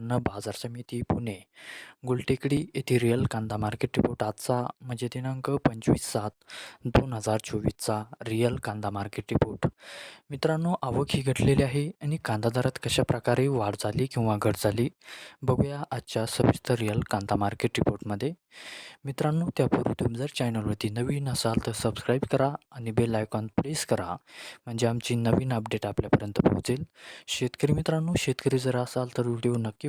अन्न बाजार समिती पुणे गुलटेकडी येथे रिअल कांदा मार्केट रिपोर्ट आजचा म्हणजे दिनांक पंचवीस सात दोन हजार चोवीसचा रिअल कांदा मार्केट रिपोर्ट मित्रांनो आवक ही घटलेली आहे आणि कांदा दरात कशा प्रकारे वाढ झाली किंवा घट झाली बघूया आजच्या सविस्तर रिअल कांदा मार्केट रिपोर्टमध्ये मित्रांनो त्यापूर्वी तुम्ही जर चॅनलवरती नवीन असाल तर सबस्क्राईब करा आणि बेल आयकॉन प्रेस करा म्हणजे आमची नवीन अपडेट आपल्यापर्यंत पोहोचेल. शेतकरी मित्रांनो शेतकरी जर असाल तर व्हिडिओ नक्की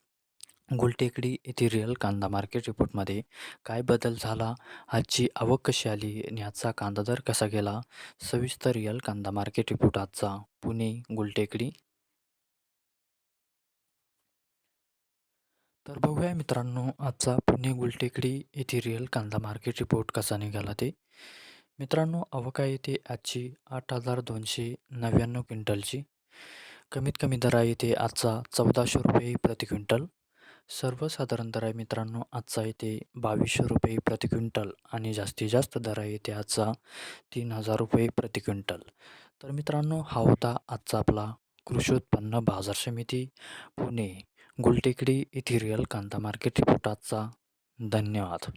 गुलटेकडी येथे रिअल कांदा मार्केट रिपोर्टमध्ये काय बदल झाला? आजची आवक कशी आली? आणि आजचा कांदा दर कसा गेला? सविस्तर रिअल कांदा मार्केट रिपोर्ट आजचा. पुणे गुलटेकडी. तर बघूया मित्रांनो आजचा पुणे गुलटेकडी येथे रिअल कांदा मार्केट रिपोर्ट कसा निघाला ते. मित्रांनो अवका येथे आजची आठ हजार दोनशे नव्याण्णव क्विंटलची. कमीत कमी दरा येथे आजचा चौदाशे रुपये प्रति क्विंटल. सर्वसाधारण दर आहे मित्रांनो आजचा येते बावीसशे रुपये प्रति क्विंटल आणि जास्तीत जास्त दर आहे येते आजचा तीन हजार रुपये प्रति क्विंटल. तर मित्रांनो हा होता आजचा आपला कृषी उत्पन्न बाजार समिती पुणे गुलटेकडी येथे रिअल कांदा मार्केट रिपोर्ट आजचा. धन्यवाद.